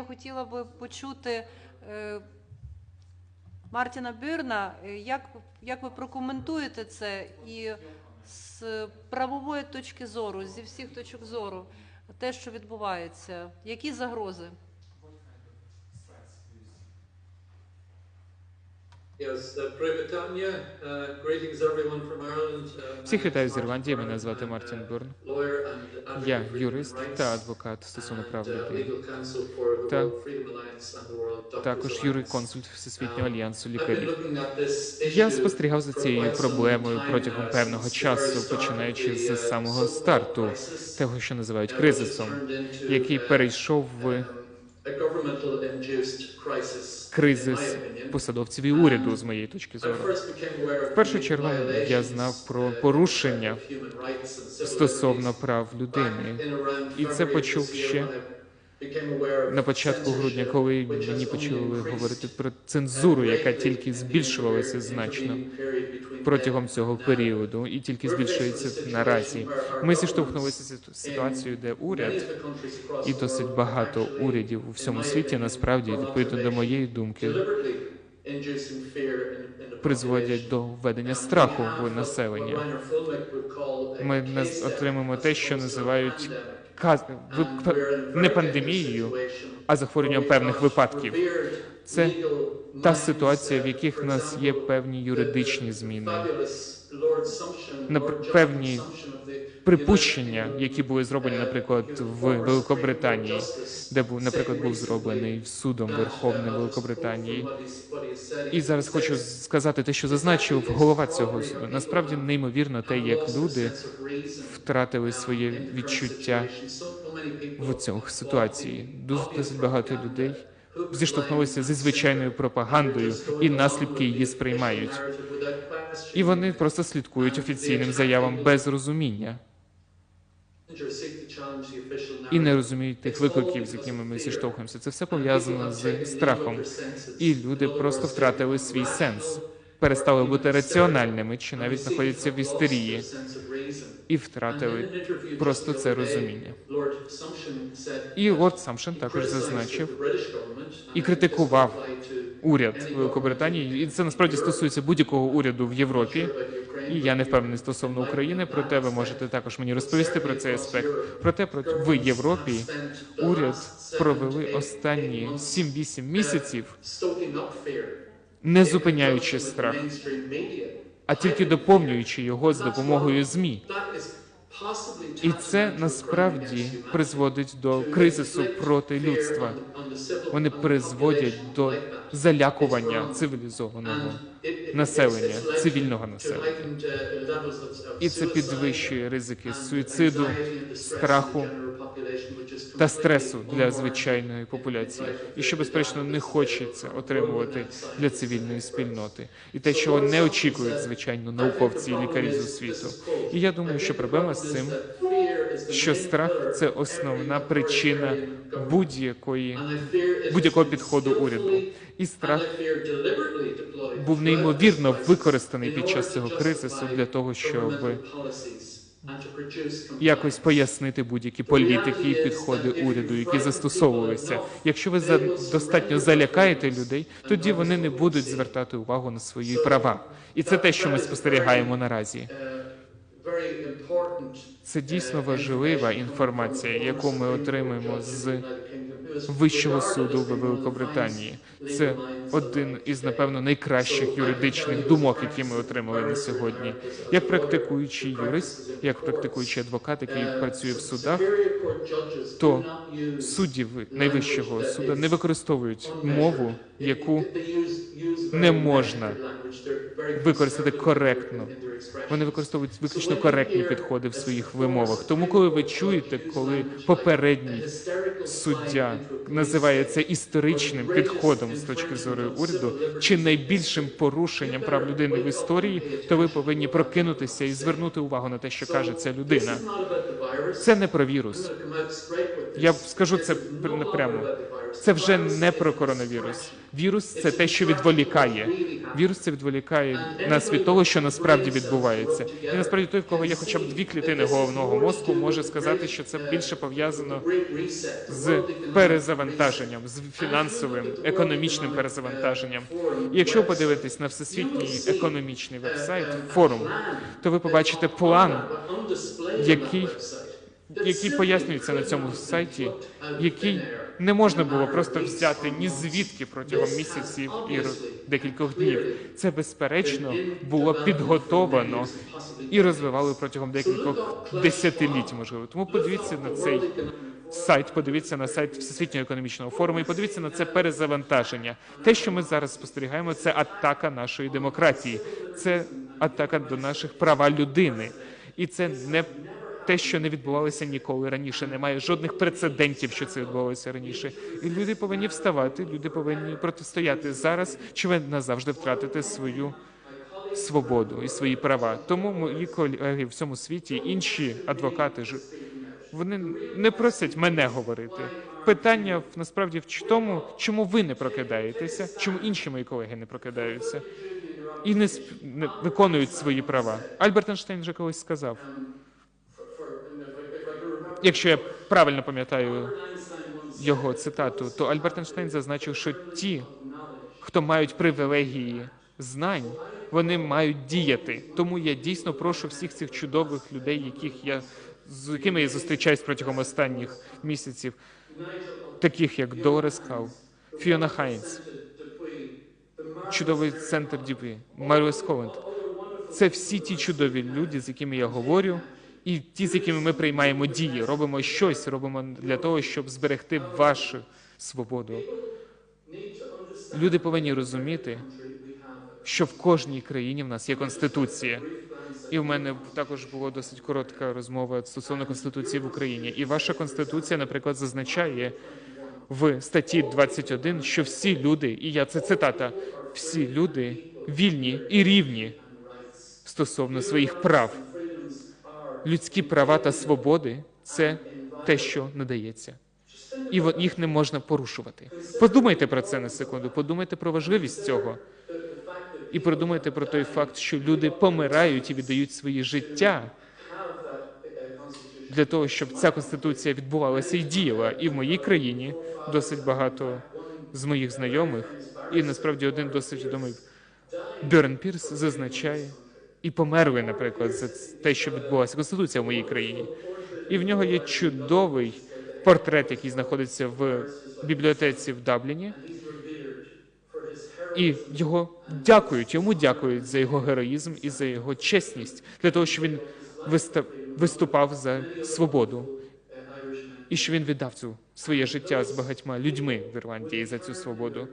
Я хотіла би почути е, Мартіна Бюрна, е, як, як ви прокоментуєте це і з правової точки зору, зі всіх точок зору, те, що відбувається, які загрози? Всіх вітаю з Ірландії. Мене звати Мартін uh, advocate Я юрист та адвокат стосовно прав uh, the Та Також Alliance. юриконсульт Всесвітнього альянсу лікарів. Я спостерігав за цією проблемою протягом певного часу, починаючи з uh, самого старту того, що називають uh, кризисом, який uh, перейшов в um, кризис посадовців і уряду, з моєї точки зору. В першу чергу я знав про uh, порушення стосовно прав людини. І це почув ще на початку грудня, коли мені почали говорити про цензуру, яка uh, тільки збільшувалася значно протягом цього періоду і тільки збільшується наразі. Ми зіштовхнулися з ситуацією, де уряд і досить багато урядів у всьому світі насправді, відповідно до моєї думки, призводять до введення Um, страху в населення. Ми отримаємо те, що називають не пандемією, а захворюванням певних випадків. Це Та ситуація, в uh, яких в нас є певні юридичні зміни, певні припущення, які були зроблені, наприклад, в Великобританії, де був, наприклад, був зроблений судом Верховної Великобританії. І зараз хочу сказати те, що зазначив голова цього суду. Насправді неймовірно те, як люди втратили своє відчуття в цьому ситуації. Досить багато людей зіштовхнулися зі звичайною пропагандою, і наслідки її сприймають. І вони просто слідкують офіційним заявам без розуміння і не розуміють тих викликів, з якими ми зіштовхуємося. Це все пов'язано з страхом. І люди просто втратили свій сенс, перестали бути раціональними чи навіть знаходяться в істерії і втратили просто це розуміння. І лорд Самшин також зазначив і критикував уряд Великобританії, і це насправді стосується будь-якого уряду в Європі. І я не впевнений стосовно України. Проте ви можете також мені розповісти про цей аспект. Проте про в Європі уряд провели останні 7-8 місяців, не зупиняючи страх, а тільки доповнюючи його з допомогою змі. І це насправді призводить до кризису проти людства. Вони призводять до залякування цивілізованого населення, цивільного населення. І це підвищує ризики суїциду, страху та стресу для звичайної популяції, і що безперечно не хочеться отримувати для цивільної спільноти, і те, чого не очікують звичайно науковці і лікарі з світу. І я думаю, що проблема з цим, що страх це основна причина будь-якої будь-якого підходу уряду, і страх був неймовірно використаний під час цього кризису для того, щоб якось пояснити будь-які політики і підходи уряду, які застосовувалися. Якщо ви за достатньо залякаєте людей, тоді вони не будуть звертати увагу на свої права, і це те, що ми спостерігаємо наразі. Це дійсно важлива інформація, яку ми отримуємо з Вищого суду в Великобританії. Це один із напевно найкращих юридичних думок, які ми отримали на сьогодні. Як практикуючий юрист, як практикуючий адвокат, який працює в судах, то судді найвищого суду не використовують мову, яку не можна використати коректно. Вони використовують виключно коректні підходи в своїх вимовах. Тому, коли ви чуєте, коли попередній суддя називає це історичним підходом з точки зору уряду, чи найбільшим порушенням прав людини в історії, то ви повинні прокинутися і звернути увагу на те, що каже ця людина. Це не про вірус. Я скажу це прямо. Це вже не про коронавірус. Вірус це те, що відволікає. Вірус це відволікає нас від того, що насправді відбувається. І насправді той, в кого є хоча б дві клітини головного мозку, може сказати, що це більше пов'язано з перезавантаженням, з фінансовим, економічним перезавантаженням. І якщо подивитись на всесвітній економічний вебсайт, форум, то ви побачите план, який, який пояснюється на цьому сайті, який не можна було просто взяти ні звідки протягом місяців і декількох днів. Це безперечно було підготовано і розвивали протягом декількох десятиліть, можливо. Тому подивіться на цей сайт, подивіться на сайт Всесвітнього економічного форуму і подивіться на це перезавантаження. Те, що ми зараз спостерігаємо, це атака нашої демократії, це атака до наших права людини, і це не те, що не відбувалося ніколи раніше. Немає жодних прецедентів, що це відбувалося раніше. І люди повинні вставати, люди повинні протистояти зараз, чи ви назавжди втратите свою свободу і свої права. Тому мої колеги в всьому світі, інші адвокати вони не просять мене говорити. Питання насправді в тому, чому ви не прокидаєтеся, чому інші мої колеги не прокидаються і не, сп- не виконують свої права. Альберт Ейнштейн вже колись сказав. Якщо я правильно пам'ятаю його цитату, то Альберт Ейнштейн зазначив, що ті, хто мають привілегії знань, вони мають діяти. Тому я дійсно прошу всіх цих чудових людей, яких я з якими я зустрічаюсь протягом останніх місяців, таких як Дорис Кау, Фіона Хайнс, чудовий центр Діпі, Маріус Холланд. Це всі ті чудові люди, з якими я говорю, і ті, з якими ми приймаємо дії, робимо щось, робимо для того, щоб зберегти вашу свободу. Люди повинні розуміти, що в кожній країні в нас є конституція. І в мене також була досить коротка розмова стосовно конституції в Україні. І ваша конституція, наприклад, зазначає в статті 21, що всі люди, і я це цитата, всі люди вільні і рівні стосовно своїх прав. Людські права та свободи це те, що надається. І їх не можна порушувати. Подумайте про це на секунду, подумайте про важливість цього. І подумайте про той факт, що люди помирають і віддають свої життя для того, щоб ця конституція відбувалася і діяла. І в моїй країні досить багато з моїх знайомих, і насправді один досить відомий Бьорн Пірс зазначає і померли, наприклад, за те, що відбулася конституція в моїй країні. І в нього є чудовий портрет, який знаходиться в бібліотеці в Дабліні. І його дякують, йому дякують за його героїзм і за його чесність для того, що він виступав за свободу, і що він віддав цю своє життя з багатьма людьми в Ірландії за цю свободу.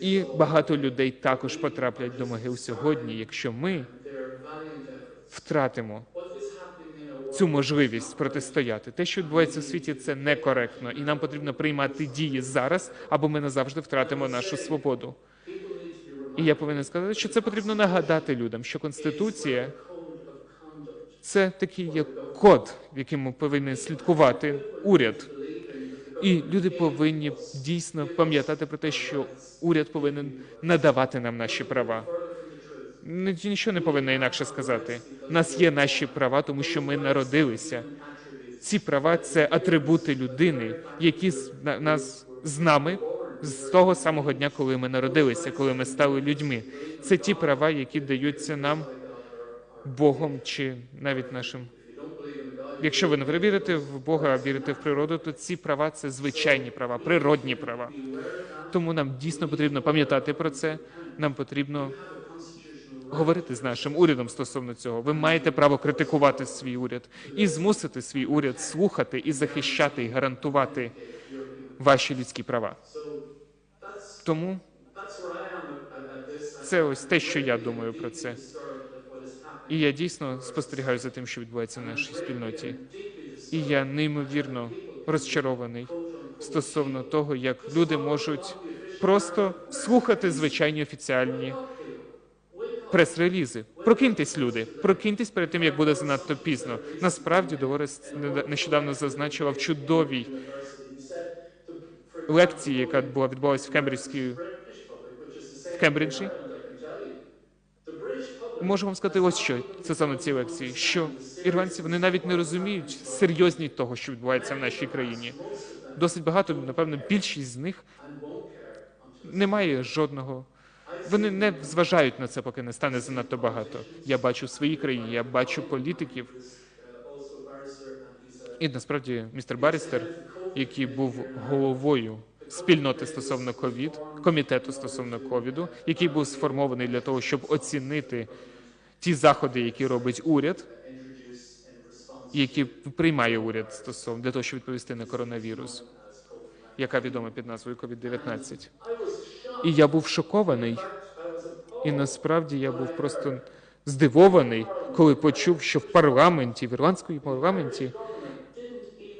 І багато людей також потраплять до могил сьогодні, якщо ми втратимо цю можливість протистояти. Те, що відбувається у світі, це некоректно, і нам потрібно приймати дії зараз, або ми назавжди втратимо нашу свободу. І я повинен сказати, що це потрібно нагадати людям, що конституція це такий є код, в якому повинен слідкувати уряд. І люди повинні дійсно пам'ятати про те, що уряд повинен надавати нам наші права. Ні- Нічого не повинно інакше сказати. У нас є наші права, тому що ми народилися. Ці права це атрибути людини, які з на- нас з нами з того самого дня, коли ми народилися, коли ми стали людьми. Це ті права, які даються нам Богом чи навіть нашим. Якщо ви не вірите в Бога, а вірите в природу, то ці права це звичайні права, природні права. Тому нам дійсно потрібно пам'ятати про це. Нам потрібно говорити з нашим урядом стосовно цього. Ви маєте право критикувати свій уряд і змусити свій уряд слухати і захищати і гарантувати ваші людські права. Тому це ось те, що я думаю про це. І я дійсно спостерігаю за тим, що відбувається в нашій спільноті. І я неймовірно розчарований стосовно того, як люди можуть просто слухати звичайні офіціальні прес-релізи. Прокиньтесь, люди, прокиньтесь перед тим, як буде занадто пізно. Насправді Долорес нещодавно зазначила в чудовій лекції, яка була відбулася в Кембриджській в Кембриджі. Можу вам сказати ось що це саме ці лекції, що ірландці вони навіть не розуміють серйозність того, що відбувається в нашій країні. Досить багато, напевно, більшість з них не має жодного. Вони не зважають на це, поки не стане занадто багато. Я бачу в своїй країні, я бачу політиків. І насправді містер Барістер, який був головою спільноти стосовно ковід, комітету стосовно ковіду, який був сформований для того, щоб оцінити ті заходи, які робить уряд, які приймає уряд стосовно для того, щоб відповісти на коронавірус, яка відома під назвою COVID-19. І я був шокований, і насправді я був просто здивований, коли почув, що в парламенті, в ірландському парламенті,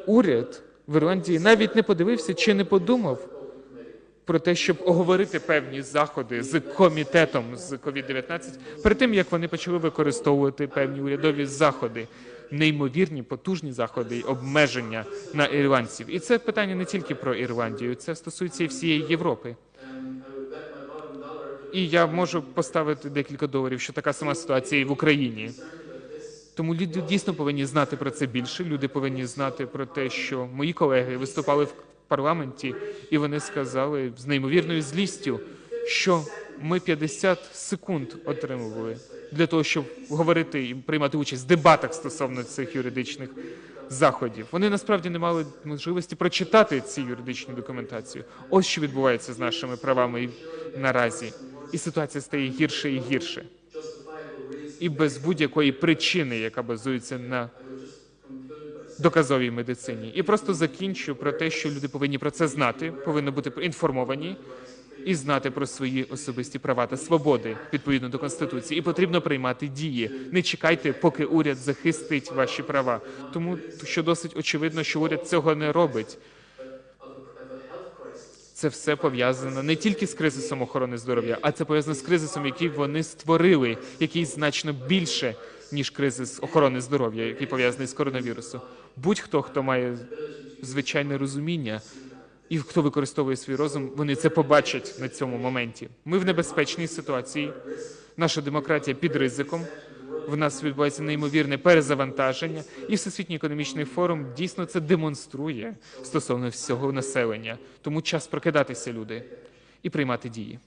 уряд в Ірландії навіть не подивився чи не подумав про те, щоб оговорити певні заходи з комітетом з COVID-19 перед тим, як вони почали використовувати певні урядові заходи, неймовірні потужні заходи і обмеження на ірландців. І це питання не тільки про Ірландію, це стосується і всієї Європи. І я можу поставити декілька доларів, що така сама ситуація і в Україні. Тому люди дійсно повинні знати про це більше. Люди повинні знати про те, що мої колеги виступали в парламенті, і вони сказали з неймовірною злістю, що ми 50 секунд отримували для того, щоб говорити і приймати участь в дебатах стосовно цих юридичних заходів. Вони насправді не мали можливості прочитати ці юридичні документацію. Ось що відбувається з нашими правами наразі. І ситуація стає гірше і гірше і без будь-якої причини, яка базується на доказовій медицині. І просто закінчу про те, що люди повинні про це знати, повинні бути інформовані і знати про свої особисті права та свободи відповідно до конституції. І потрібно приймати дії. Не чекайте, поки уряд захистить ваші права, тому що досить очевидно, що уряд цього не робить. Це все пов'язано не тільки з кризисом охорони здоров'я, а це пов'язано з кризисом, який вони створили, який значно більше ніж кризис охорони здоров'я, який пов'язаний з коронавірусом. Будь-хто, хто має звичайне розуміння і хто використовує свій розум, вони це побачать на цьому моменті. Ми в небезпечній ситуації. Наша демократія під ризиком. В нас відбувається неймовірне перезавантаження, і Всесвітній економічний форум дійсно це демонструє стосовно всього населення. Тому час прокидатися, люди, і приймати дії.